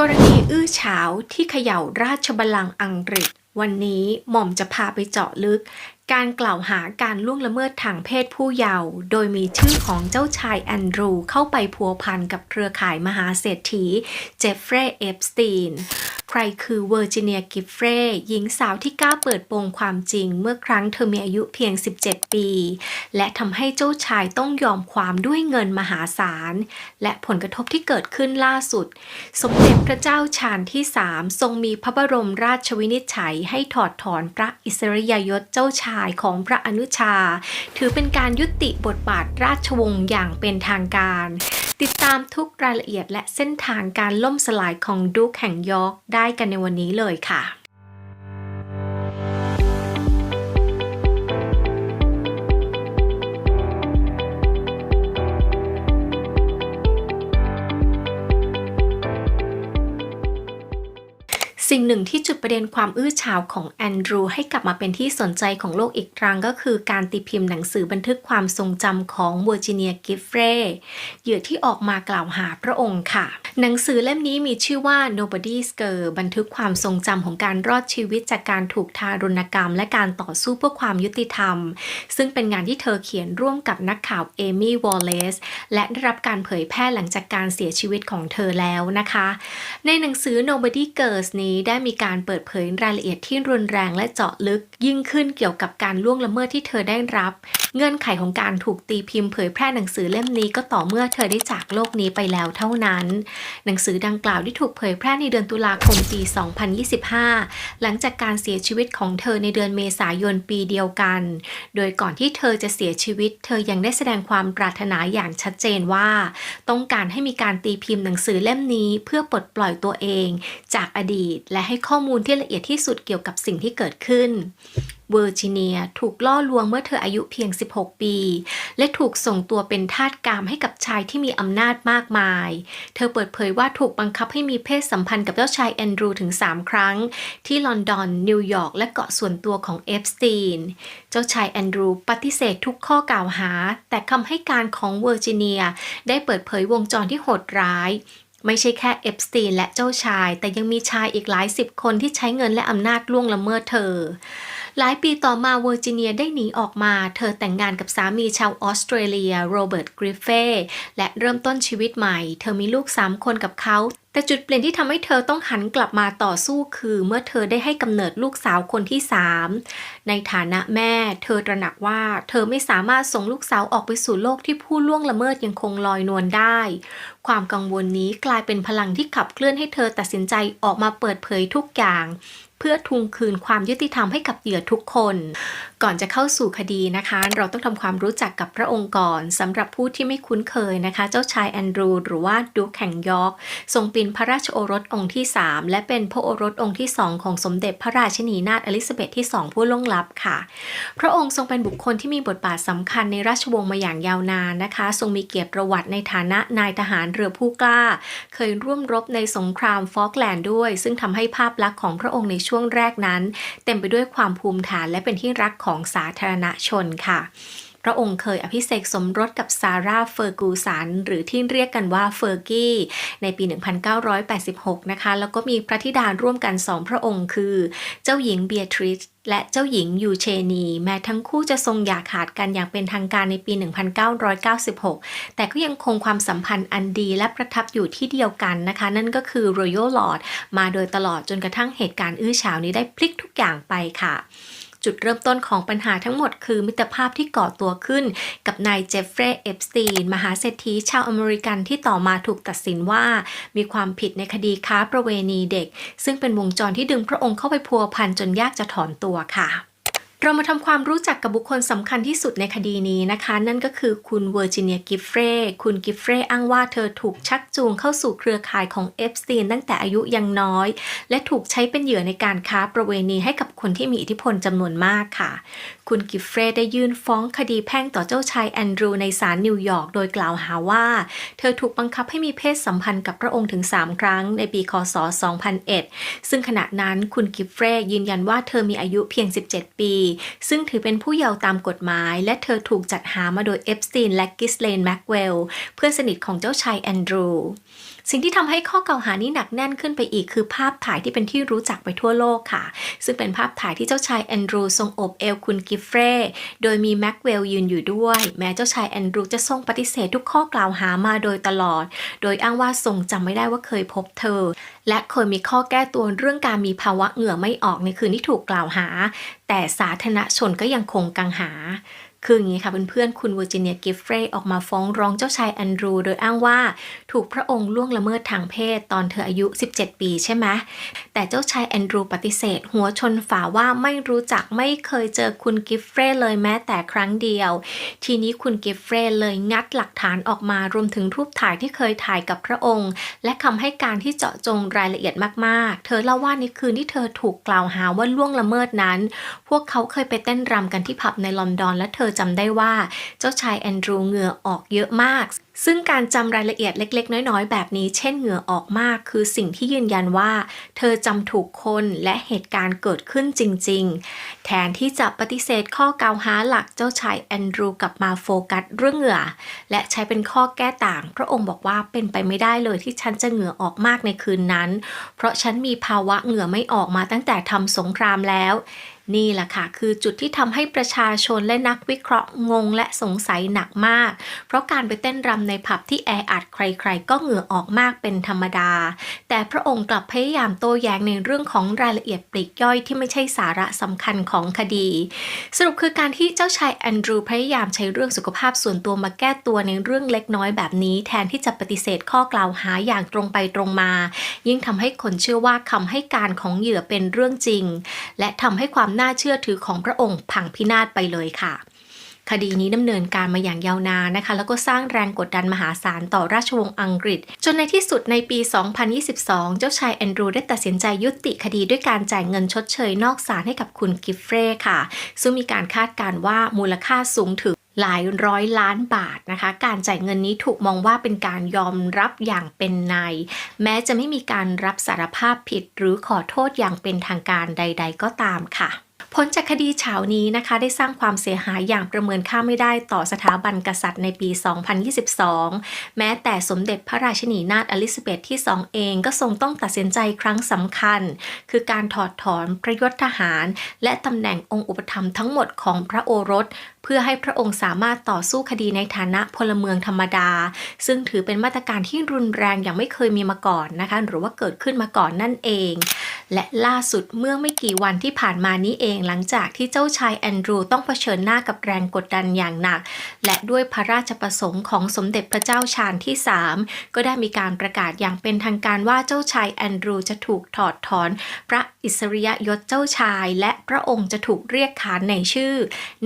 กรณีอื้อฉาวที่เขย่าราชบัลลังก์อังกฤษ วันนี้หม่อมจะพาไปเจาะลึก การกล่าวหาการล่วงละเมิดทางเพศผู้เยาว์โดยมีชื่อของเจ้าชายแอนดรูเข้าไปพัวพันกับเครือข่ายมหาเศรษฐีเจฟเฟรย์เอฟสตีน ใครคือเวอร์จิเนียกิฟเฟรย์หญิงสาวที่กล้าเปิดโปงความจริงเมื่อครั้งเธอมีอายุเพียง 17 ปี และทำให้เจ้าชายต้องยอมความด้วยเงินมหาศาล และผลกระทบที่เกิดขึ้นล่าสุด สมเด็จพระเจ้าชาญที่ 3 ทรงมีพระบรมราชวินิจฉัยให้ถอดถอนพระอิสริยยศเจ้าชายของพระอนุชา ถือเป็นการยุติบทบาทราชวงศ์อย่างเป็นทางการ ติดตามทุกรายละเอียดและเส้นทางการล่มสลายของดูคแห่งยอร์กได้กันในวันนี้เลยค่ะ สิ่งหนึ่งที่จุดประเด็นความอื้อฉาวของแอนดรูให้กลับมาเป็นที่สนใจของโลกอีกครั้งก็คือการตีพิมพ์หนังสือบันทึกความทรงจำของเวอร์จิเนียกิฟเฟรเหยื่อที่ออกมากล่าวหาพระองค์ค่ะ หนังสือเล่มนี้มีชื่อว่า Nobody's Girl บันทึกความทรงจำของการรอดชีวิตจากการถูกทารุณกรรม และการต่อสู้เพื่อความยุติธรรม ซึ่งเป็นงานที่เธอเขียนร่วมกับนักข่าวเอมี่วอลเลซและได้รับการเผยแพร่หลังจากการเสียชีวิตของเธอแล้วนะคะ ในหนังสือ Nobody Girls นี้ได้มีการเปิดเผยรายละเอียดที่รุนแรงและเจาะลึก ยิ่งขึ้นเกี่ยวกับการล่วงละเมิดที่เธอได้รับ เงื่อนไขของการถูกตีพิมพ์เผยแพร่หนังสือเล่มนี้ก็ต่อเมื่อเธอได้จากโลกนี้ไปแล้วเท่านั้น หนังสือดังกล่าวที่ถูกเผยแพร่ในเดือนตุลาคมปี 2025 หลังจากการเสียชีวิตของเธอในเดือนเมษายนปีเดียวกัน โดยก่อนที่เธอจะเสียชีวิต เธอยังได้แสดงความปรารถนาอย่างชัดเจนว่า ต้องการให้มีการตีพิมพ์หนังสือเล่มนี้ เพื่อปลดปล่อยตัวเอง จากอดีตและให้ข้อมูลที่ละเอียดที่สุดเกี่ยวกับสิ่งที่เกิดขึ้น เวอร์จิเนียถูกล่อลวงเมื่อเธออายุเพียง 16 ปี และถูกส่งตัวเป็นทาสกามให้กับชายที่มีอำนาจมากมาย เธอเปิดเผยว่าถูกบังคับให้มีเพศสัมพันธ์กับเจ้าชายแอนดรูถึง 3 ครั้ง ที่ลอนดอน นิวยอร์ก และเกาะส่วนตัวของเอฟสตีน เจ้าชายแอนดรูปฏิเสธทุกข้อกล่าวหา แต่คำให้การของเวอร์จิเนียได้เปิดเผยวงจรที่โหดร้ายไม่ใช่แค่เอฟสตีนและเจ้าชาย แต่ยังมีชายอีกหลายสิบคนที่ใช้เงินและอำนาจล่วงละเมิดเธอ หลายปีต่อมาเวอร์จิเนียได้หนีออกมา เธอแต่งงานกับสามีชาวออสเตรเลียโรเบิร์ตกริฟเฟ่และเริ่มต้นชีวิตใหม่ เธอมีลูก 3 คนกับเขา แต่จุดเปลี่ยนที่ทำให้เธอต้องหันกลับมาต่อสู้คือ เมื่อเธอได้ให้กำเนิดลูกสาวคนที่ 3 ในฐานะแม่ เธอตระหนักว่า เธอไม่สามารถส่งลูกสาวออกไปสู่โลกที่ผู้ล่วงละเมิดยังคงลอยนวลได้ ความกังวลนี้กลายเป็นพลังที่ขับเคลื่อนให้เธอตัดสินใจออกมาเปิดเผยทุกอย่าง เพื่อทวงคืนความยุติธรรมให้กับเหยื่อทุกคน ก่อนจะเข้าสู่คดีนะคะ เราต้องทำความรู้จักกับพระองค์ก่อนสำหรับผู้ที่ไม่คุ้นเคยนะคะ เจ้าชายแอนดรู หรือว่าดูแห่งยอร์กทรงเป็นพระราชโอรสองค์ที่ 3 และเป็นพระโอรสองค์ที่ 2 ของสมเด็จพระราชินีนาถอลิซาเบธที่ 2 ผู้ล่วงลับค่ะ พระองค์ทรงเป็นบุคคลที่มีบทบาทสำคัญในราชวงศ์มาอย่างยาวนานนะคะ ทรงมีเกียรติประวัติในฐานะนายทหารเรือผู้กล้า เคยร่วมรบในสงครามฟอกแลนด์ด้วย ซึ่งทำให้ภาพลักษณ์ของพระองค์ในช่วงแรกนั้น เต็มไปด้วยความภูมิฐานและเป็นที่รักของสาธารณชนค่ะ ระองค์เคยอภิเษกสมรสกับซาร่าเฟอร์กูสันหรือที่เรียกกันว่าเฟอร์กี้ในปี 1986 นะคะ แล้วก็มีพระธิดาร่วมกันสองพระองค์คือ เจ้าหญิงเบียทริชและเจ้าหญิงยูเชนี แม้ทั้งคู่จะทรงอย่าขาดกันอย่างเป็นทางการในปี 1996 แต่ก็ยังคงความสัมพันธ์อันดีและประทับอยู่ที่เดียวกันนะคะ นั่นก็คือ Royal Lord มาโดยตลอดจนกระทั่งเหตุการณ์อื้อฉาวนี้ได้พลิกทุกอย่างไปค่ะ จุดเริ่มต้นของปัญหาทั้งหมดคือมิตรภาพที่ก่อตัวขึ้น กับนายเจฟเฟรย์เอฟสตีน มหาเศรษฐีชาวอเมริกันที่ต่อมาถูกตัดสินว่า มีความผิดในคดีค้าประเวณีเด็ก ซึ่งเป็นวงจรที่ดึงพระองค์เข้าไปพัวพันจนยากจะถอนตัวค่ะ เรามาทำความรู้จักกับบุคคลสำคัญที่สุดในคดีนี้นะคะ นั่นก็คือคุณเวอร์จิเนียกิฟเฟรคุณกิฟเฟรอ้างว่าเธอถูกชักจูงเข้าสู่เครือข่ายของเอฟสตีนตั้งแต่อายุยังน้อย และถูกใช้เป็นเหยื่อในการค้าประเวณีให้กับคนที่มีอิทธิพลจำนวนมากค่ะ คุณกิฟเฟรได้ยื่นฟ้องคดีแพ่งต่อเจ้าชายแอนดรูในศาลนิวยอร์กโดยกล่าวหาว่า เธอถูกบังคับให้มีเพศสัมพันธ์กับพระองค์ถึง 3 ครั้งในปีคศ 2001 ซึ่งขณะนั้นคุณกิฟเฟรยืนยันว่าเธอมีอายุเพียง 17 ปีซึ่งถือเป็นผู้เยาว์ตามกฎหมาย และเธอถูกจัดหามาโดยเอฟสตีนและกิสเลนแม็กเวลเพื่อนสนิทของเจ้าชายแอนดรู สิ่งที่ทำให้ข้อกล่าวหานี้หนักแน่นขึ้นไปอีกคือภาพถ่ายที่เป็นที่รู้จักไปทั่วโลกค่ะ ซึ่งเป็นภาพถ่ายที่เจ้าชายแอนดรูทรงอบเอวคุณกิฟเฟรโดยมีแม็กเวลยืนอยู่ด้วย แม้เจ้าชายแอนดรูจะทรงปฏิเสธทุกข้อกล่าวหามาโดยตลอด โดยอ้างว่าทรงจำไม่ได้ว่าเคยพบเธอ และเคยมีข้อแก้ตัวเรื่องการมีภาวะเหงื่อไม่ออกในคืนที่ถูกกล่าวหา แต่สาธารณชนก็ยังคงกังหา คืออย่างนี้ค่ะเพื่อนๆ คุณเวอร์จิเนียกิฟเฟร์ออกมาฟ้องร้องเจ้าชายแอนดรู โดยอ้างว่าถูกพระองค์ล่วงละเมิดทางเพศตอนเธออายุ 17 ปีใช่ไหมแต่เจ้าชายแอนดรูปฏิเสธ หัวชนฝาว่าไม่รู้จักไม่เคยเจอคุณกิฟเฟร์เลยแม้แต่ครั้งเดียว ทีนี้คุณกิฟเฟร์เลยงัดหลักฐานออกมารวมถึงรูปถ่ายที่เคยถ่ายกับพระองค์ และคำให้การที่เจาะจงรายละเอียดมากๆ เธอเล่าว่าในคืนที่เธอถูกกล่าวหาว่าล่วงละเมิดนั้น พวกเขาเคยไปเต้นรำกันที่ผับในลอนดอนและเธอจำได้ว่าเจ้าชายแอนดรูเหงื่อออกเยอะมาก ซึ่งการจำรายละเอียดเล็ก ๆ น้อย ๆ แบบนี้ เช่นเหงื่อออกมาก คือสิ่งที่ยืนยันว่า เธอจำถูกคนและเหตุการณ์เกิดขึ้นจริง ๆ แทนที่จะปฏิเสธข้อกล่าวหาหลักเจ้าชายแอนดรูกลับมาโฟกัสเรื่องเหงื่อ และใช้เป็นข้อแก้ต่าง พระองค์บอกว่าเป็นไปไม่ได้เลยที่ฉันจะเหงื่อออกมากในคืนนั้น เพราะฉันมีภาวะเหงื่อไม่ออกมาตั้งแต่ทำสงครามแล้ว นี่แหละค่ะ คือจุดที่ทำให้ประชาชนและนักวิเคราะห์งงและสงสัยหนักมาก เพราะการไปเต้นรำในผับที่แออัดใครๆ ก็เหงื่อออกมากเป็นธรรมดา แต่พระองค์กลับพยายามโต้แย้งในเรื่องของรายละเอียดปลีกย่อยที่ไม่ใช่สาระสำคัญของคดี สรุปคือการที่เจ้าชายแอนดรูพยายามใช้เรื่องสุขภาพส่วนตัวมาแก้ตัวในเรื่องเล็กน้อยแบบนี้ แทนที่จะปฏิเสธข้อกล่าวหาอย่างตรงไปตรงมา ยิ่งทำให้คนเชื่อว่าคำให้การของเหยื่อเป็นเรื่องจริง และทำให้ความน่าเชื่อถือของพระองค์พังพินาศไปเลยค่ะ คดีนี้ดำเนินการมาอย่างยาวนานนะคะ แล้วก็สร้างแรงกดดันมหาศาลต่อราชวงศ์อังกฤษ จนในที่สุดในปี 2022 เจ้าชายแอนดรูได้ตัดสินใจยุติคดีด้วยการจ่ายเงินชดเชยนอกศาลให้กับคุณกิฟเฟรค่ะ ซึ่งมีการคาดการณ์ว่ามูลค่าสูงถึงหลายร้อยล้านบาทนะคะ การจ่ายเงินนี้ถูกมองว่าเป็นการยอมรับอย่างเป็นใน แม้จะไม่มีการรับสารภาพผิดหรือขอโทษอย่างเป็นทางการใด ๆ ก็ตามค่ะ ผลจากคดีเฉานี้นะคะ ได้สร้างความเสียหายอย่างประเมินค่าไม่ได้ต่อสถาบันกษัตริย์ในปี 2022 แม้แต่สมเด็จพระราชินีนาถอลิซาเบธที่ 2 เองก็ทรงต้องตัดสินใจครั้งสำคัญ คือการถอดถอนพระยศทหาร และตำแหน่งองค์อุปถัมภ์ทั้งหมดของพระโอรส เพื่อให้พระองค์สามารถต่อสู้คดีในฐานะพลเมืองธรรมดา ซึ่งถือเป็นมาตรการที่รุนแรงอย่างไม่เคยมีมาก่อนนะคะ หรือว่าเกิดขึ้นมาก่อนนั่นเอง และล่าสุดเมื่อไม่กี่วันที่ผ่านมานี้เองหลังจากที่เจ้าชายแอนดรูต้องเผชิญหน้ากับแรงกดดันอย่างหนัก และด้วยพระราชประสงค์ของสมเด็จพระเจ้าชาญที่ 3 ก็ได้มีการประกาศอย่างเป็นทางการว่าเจ้าชายแอนดรูจะถูกถอดถอน พระอิสริยยศเจ้าชาย และพระองค์จะถูกเรียกขานในชื่อ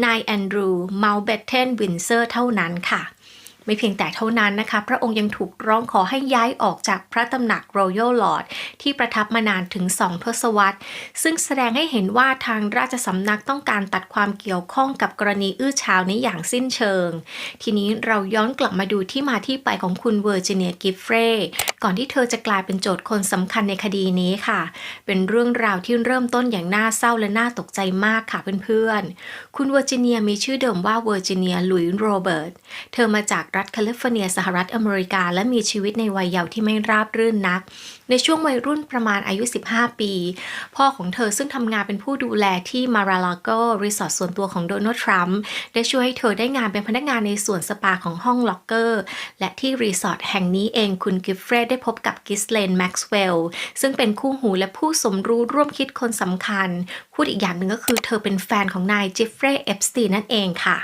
นายแอนดรูเมาลเบตเทนวินเซอร์เท่านั้นค่ะ ไม่เพียงแต่เท่านั้นนะคะ พระองค์ยังถูกร้องขอให้ย้ายออกจากพระตำหนัก Royal Lord ที่ประทับมานานถึง2ทศวรรษ ซึ่งแสดงให้เห็นว่าทางราชสำนักต้องการตัดความเกี่ยวข้องกับกรณีอื้อฉาวนี้อย่างสิ้นเชิง ทีนี้เราย้อนกลับมาดูที่มาที่ไปของคุณเวอร์จิเนียกิฟเฟร์ก่อนที่เธอจะกลายเป็นโจทย์คนสำคัญในคดีนี้ค่ะ เป็นเรื่องราวที่เริ่มต้นอย่างน่าเศร้าและน่าตกใจมากค่ะเพื่อนๆ คุณเวอร์จิเนียมีชื่อเดิมว่าเวอร์จิเนียลุยโรเบิร์ต เธอมาจากรัฐแคลิฟอร์เนียสหรัฐอเมริกา และมีชีวิตในวัยเยาว์ที่ไม่ราบรื่นนัก ในช่วงวัยรุ่นประมาณอายุ 15 ปี พ่อของเธอซึ่งทำงานเป็นผู้ดูแลที่มาราลาโกรีสอร์ทส่วนตัวของโดนัลด์ทรัมป์ได้ช่วยให้เธอได้งานเป็นพนักงานในส่วนสปาของห้องล็อกเกอร์ และที่รีสอร์ทแห่งนี้เองคุณกิฟเฟรดได้พบกับกิสเลนแม็กซ์เวลล์ซึ่งเป็นคู่หูและผู้สมรู้ร่วมคิดคนสำคัญ พูดอีกอย่างหนึ่งก็คือเธอเป็นแฟนของนายเจฟเฟรเอฟสตีนั่นเองค่ะ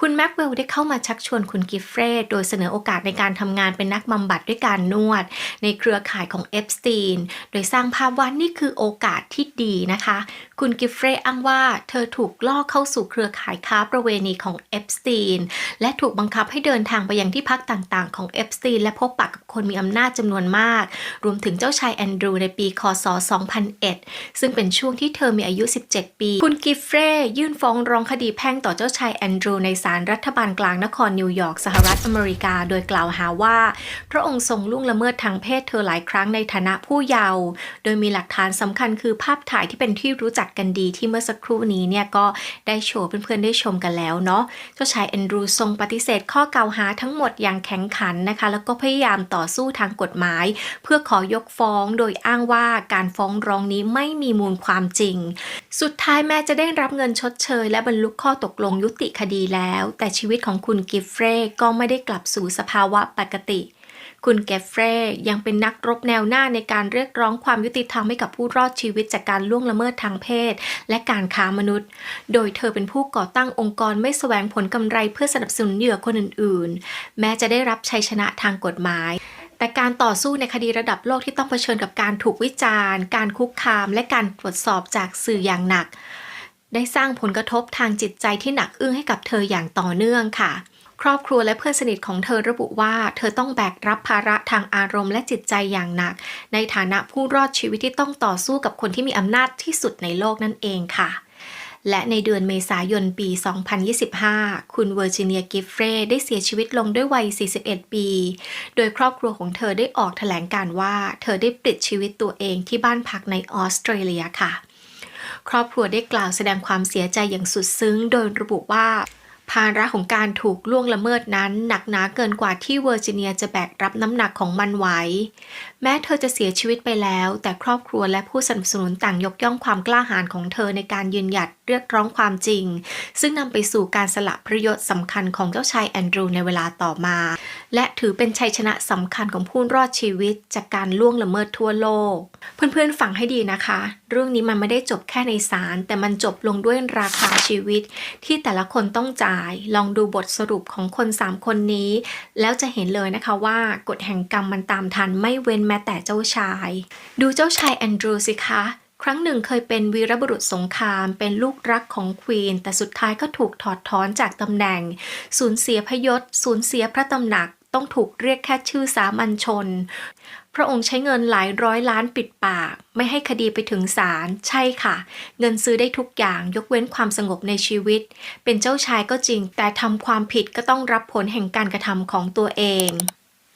คุณแม็กเวลได้เข้ามาชักชวนคุณกิฟเฟรย์โดยเสนอโอกาสในการทำงานเป็นนักบำบัดด้วยการนวด ในเครือข่ายของเอฟสตีน โดยสร้างภาพว่านี่คือโอกาสที่ดีนะคะ คุณกิฟเฟร์อ้างว่าเธอถูกล่อเข้าสู่เครือข่ายค้าประเวณีของเอฟสตีน และถูกบังคับให้เดินทางไปยังที่พักต่างๆ ของเอฟสตีน และพบปะกับคนมีอำนาจจำนวนมาก รวมถึงเจ้าชายแอนดรูในปีคศ 2001 ซึ่งเป็นช่วงที่เธอมีอายุ 17 ปี คุณกิฟเฟรยื่นฟ้องร้องคดีแพ่งต่อเจ้าชายแอนดรูในศศาลรัฐบาลกลางนครนิวยอร์กสหรัฐอเมริกา โดยกล่าวหาว่า พระองค์ทรงล่วงละเมิดทางเพศเธอหลายครั้งในฐานะผู้เยาว์โดยมีหลักฐานสำคัญคือภาพถ่ายที่เป็นที่รู้จักกันดีที่เมื่อสักครู่นี้เนี่ยก็ได้โชว์เพื่อนๆได้ชมกันแล้วเนาะเจ้าชายแอนดรูทรงปฏิเสธข้อกล่าวหาทั้งหมดอย่างแข็งขันนะคะ แล้วก็พยายามต่อสู้ทางกฎหมาย เพื่อขอยกฟ้องโดยอ้างว่าการฟ้องร้องนี้ไม่มีมูลความจริง สุดท้ายแม้จะได้รับเงินชดเชย และบรรลุข้อตกลงยุติคดีแล้วแต่ชีวิตของคุณกิฟเฟรก็ไม่ได้กลับสู่สภาวะปกติ คุณเกฟเฟรยังเป็นนักรบแนวหน้าในการเรียกร้องความยุติธรรมให้กับผู้รอดชีวิตจากการล่วงละเมิดทางเพศ และการค้ามนุษย์ โดยเธอเป็นผู้ก่อตั้งองค์กรไม่แสวงผลกำไรเพื่อสนับสนุนเหยื่อคนอื่นๆ แม้จะได้รับชัยชนะทางกฎหมายแต่การต่อสู้ในคดีระดับโลกที่ต้องเผชิญกับการถูกวิจารณ์ การคุกคาม และการตรวจสอบจากสื่ออย่างหนัก ได้สร้างผลกระทบทางจิตใจที่หนักอึ้งให้กับเธออย่างต่อเนื่องค่ะ ครอบครัวและเพื่อนสนิทของเธอระบุว่า เธอต้องแบกรับภาระทางอารมณ์และจิตใจอย่างหนัก ในฐานะผู้รอดชีวิตที่ต้องต่อสู้กับคนที่มีอำนาจที่สุดในโลกนั่นเองค่ะและในเดือนเมษายนปี 2025 คุณเวอร์จิเนียกิฟเฟรได้เสียชีวิตลงด้วยวัย 41 ปี โดยครอบครัวของเธอได้ออกแถลงการว่า เธอได้ปลิดชีวิตตัวเองที่บ้านพักในออสเตรเลียค่ะ ครอบครัวได้กล่าวแสดงความเสียใจอย่างสุดซึ้ง โดยระบุว่าภาระของการถูกล่วงละเมิดนั้น หนักหนาเกินกว่าที่เวอร์จิเนียจะแบกรับน้ำหนักของมันไหว แม้เธอจะเสียชีวิตไปแล้ว แต่ครอบครัวและผู้สนับสนุนต่างยกย่องความกล้าหาญของเธอในการยืนหยัดเรียกร้องความจริง ซึ่งนำไปสู่การสละประโยชน์สำคัญของเจ้าชายแอนดรูในเวลาต่อมา และถือเป็นชัยชนะสำคัญของผู้รอดชีวิต จากการล่วงละเมิดทั่วโลก เพื่อนๆฟังให้ดีนะคะ เรื่องนี้มันไม่ได้จบแค่ในศาลแต่มันจบลงด้วยราคาชีวิต ที่แต่ละคนต้องจ่าย ลองดูบทสรุปของคน 3 คนนี้ แล้วจะเห็นเลยนะคะว่ากฎแห่งกรรมมันตามทันไม่เว้นแม้แต่เจ้าชาย ดูเจ้าชายแอนดรูสิคะ ครั้งหนึ่งเคยเป็นวีรบุรุษสงคราม เป็นลูกรักของควีน แต่สุดท้ายก็ถูกถอดถอนจากตำแหน่ง สูญเสียพยศ สูญเสียพระตำหนัก ต้องถูกเรียกแค่ชื่อสามัญชน พระองค์ใช้เงินหลายร้อยล้านปิดปาก ไม่ให้คดีไปถึงศาล ใช่ค่ะ เงินซื้อได้ทุกอย่างยกเว้นความสงบในชีวิต เป็นเจ้าชายก็จริง แต่ทำความผิดก็ต้องรับผลแห่งการกระทำของตัวเอง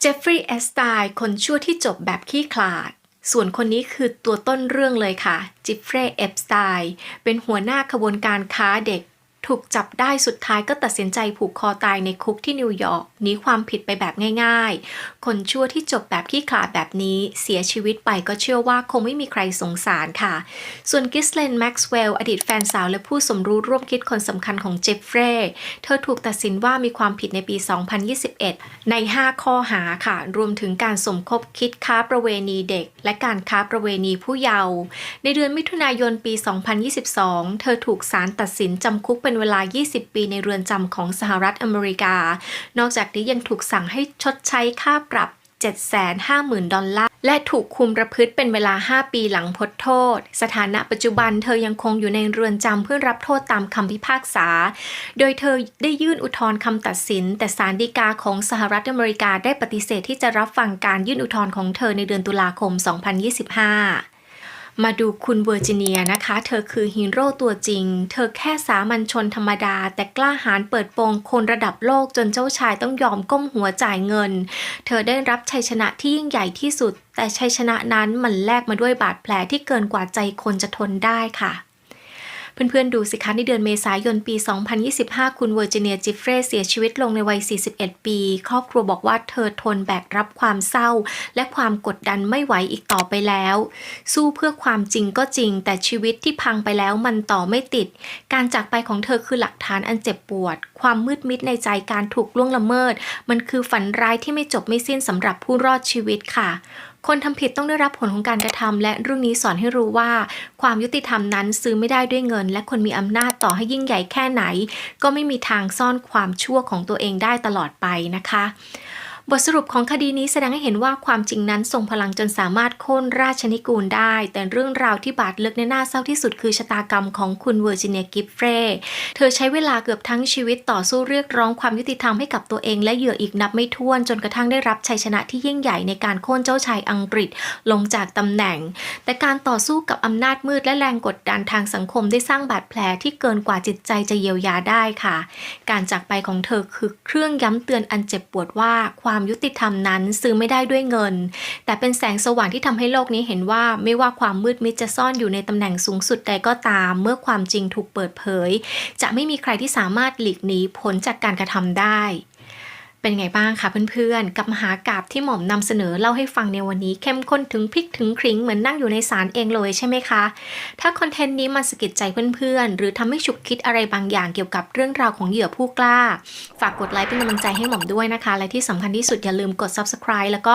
เจฟฟรีย์แอสไตน์คนชั่วที่จบแบบขี้ขลาด ส่วนคนนี้คือตัวต้นเรื่องเลยค่ะจิฟเฟรย์เอฟสไตน์เป็นหัวหน้าขบวนการค้าเด็ก ถูกจับได้สุดท้ายก็ตัดสินใจผูกคอตายในคุกที่นิวยอร์กหนีความผิดไปแบบง่ายๆ คนชั่วที่จบแบบขี้ขลาดแบบนี้เสียชีวิตไปก็เชื่อว่าคงไม่มีใครสงสารค่ะ ส่วนกิสเลนแม็กซ์เวลล์อดีตแฟนสาวและผู้สมรู้ร่วมคิดคนสำคัญของเจฟเฟรย์เธอถูกตัดสินว่ามีความผิดในปี 2021 ใน 5 ข้อหาค่ะ รวมถึงการสมคบคิดค้าประเวณีเด็ก และการค้าประเวณีผู้เยาว์ในเดือนมิถุนายนปี 2022 เธอถูกศาลตัดสินจำคุกเป็นเวลา 20 ปีในเรือนจำของสหรัฐอเมริกา นอกจากนี้ยังถูกสั่งให้ชดใช้ค่าปรับ 750,000 ดอลลาร์ และถูกคุมประพฤติเป็นเวลา 5 ปีหลังพ้นโทษ สถานะปัจจุบันเธอยังคงอยู่ในเรือนจำเพื่อรับโทษตามคำพิพากษา โดยเธอได้ยื่นอุทธรณ์คำตัดสิน แต่ศาลฎีกาของสหรัฐอเมริกาได้ปฏิเสธที่จะรับฟังการยื่นอุทธรณ์ของเธอในเดือนตุลาคม 2025 มาดูคุณเวอร์จิเนียนะคะ เธอคือฮีโร่ตัวจริง เธอแค่สามัญชนธรรมดา แต่กล้าหาญเปิดโปงคนระดับโลกจนเจ้าชายต้องยอมก้มหัวจ่ายเงิน เธอได้รับชัยชนะที่ยิ่งใหญ่ที่สุด แต่ชัยชนะนั้นมันแลกมาด้วยบาดแผลที่เกินกว่าใจคนจะทนได้ค่ะ เพื่อนๆ ดูสิคะในเดือนเมษายนปี 2025 คุณเวอร์จิเนียจิฟเฟรเสียชีวิตลงในวัย 41 ปี ครอบครัวบอกว่าเธอทนแบกรับความเศร้า และความกดดันไม่ไหวอีกต่อไปแล้ว สู้เพื่อความจริงก็จริง แต่ชีวิตที่พังไปแล้วมันต่อไม่ติด การจากไปของเธอคือหลักฐานอันเจ็บปวด ความมืดมิดในใจการถูกล่วงละเมิด มันคือฝันร้ายที่ไม่จบไม่สิ้นสำหรับผู้รอดชีวิตค่ะ คนทำผิดต้องได้รับผลของการกระทำและเรื่องนี้สอนให้รู้ว่า ความยุติธรรมนั้นซื้อไม่ได้ด้วยเงิน และคนมีอำนาจต่อให้ยิ่งใหญ่แค่ไหน ก็ไม่มีทางซ่อนความชั่วของตัวเองได้ตลอดไปนะคะ บทสรุปของคดีนี้แสดงให้เห็นว่าความจริงนั้นทรงพลังจนสามารถโค่นราชนิกูลได้ แต่เรื่องราวที่บาดลึกในหน้าเศร้าที่สุดคือชะตากรรมของคุณเวอร์จิเนียกิฟเฟร์เธอใช้เวลาเกือบทั้งชีวิตต่อสู้เรียกร้องความยุติธรรมให้กับตัวเองและเหยื่ออีกนับไม่ถ้วนจนกระทั่งได้รับชัยชนะที่ยิ่งใหญ่ในการโค่นเจ้าชายอังกฤษลงจากตำแหน่ง แต่การต่อสู้กับอำนาจมืดและแรงกดดันทางสังคมได้สร้างบาดแผลที่เกินกว่าจิตใจจะเยียวยาได้ค่ะ การจากไปของเธอคือเครื่องย้ำเตือนอันเจ็บปวดว่าความความยุติธรรมนั้นซื้อไม่ได้ด้วยเงิน แต่เป็นแสงสว่างที่ทำให้โลกนี้เห็นว่าไม่ว่าความมืดมิดจะซ่อนอยู่ในตำแหน่งสูงสุดใดก็ตาม เมื่อความจริงถูกเปิดเผย จะไม่มีใครที่สามารถหลีกหนีผลจากการกระทำได้ เป็นไงบ้างคะเพื่อนๆ กับมหากาบที่หม่อมนำเสนอเล่าให้ฟังในวันนี้เข้มข้นถึงพริกถึงคริ้งเหมือนนั่งอยู่ในศาลเองเลยใช่ไหมคะ ถ้าคอนเทนต์นี้มันสะกิดใจเพื่อนๆ หรือทำให้ฉุกคิดอะไรบางอย่างเกี่ยวกับเรื่องราวของเหยื่อผู้กล้า ฝากกดไลค์เป็นกำลังใจให้หม่อมด้วยนะคะ และที่สำคัญที่สุดอย่าลืมกด subscribe แล้วก็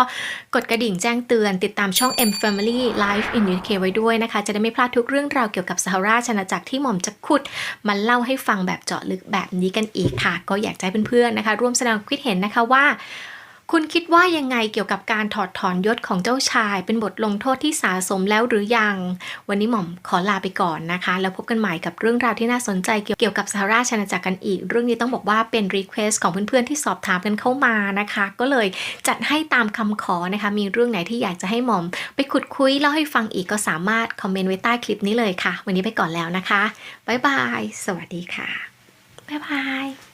กดกระดิ่งแจ้งเตือน ติดตามช่อง M Family Life in UK ไว้ด้วยนะคะ จะได้ไม่พลาดทุกเรื่องราวเกี่ยวกับสหราชอาณาจักรที่หม่อมจะขุดมาเล่าให้ฟังแบบเจาะลึกแบบนี้กันอีกค่ะ ก็อยากให้เพื่อนๆนะคะ ร่วมแสดงความคิดเห็นนะคะว่า คุณคิดว่ายังไงเกี่ยวกับการถอดถอนยศของเจ้าชาย เป็นบทลงโทษที่สาสมแล้วหรือยัง วันนี้หม่อมขอลาไปก่อนนะคะ แล้วพบกันใหม่กับเรื่องราวที่น่าสนใจเกี่ยวกับสหราชอาณาจักรกันอีก เรื่องนี้ต้องบอกว่าเป็นรีเควสของเพื่อนๆที่สอบถามกันเข้ามานะคะ ก็เลยจัดให้ตามคำขอนะคะ มีเรื่องไหนที่อยากจะให้หม่อม ไปขุดคุยเล่าให้ฟังอีกก็สามารถคอมเมนต์ไว้ใต้คลิปนี้เลยค่ะ วันนี้ไปก่อนแล้วนะคะบ๊ายบายสวัสดีค่ะบ๊ายบาย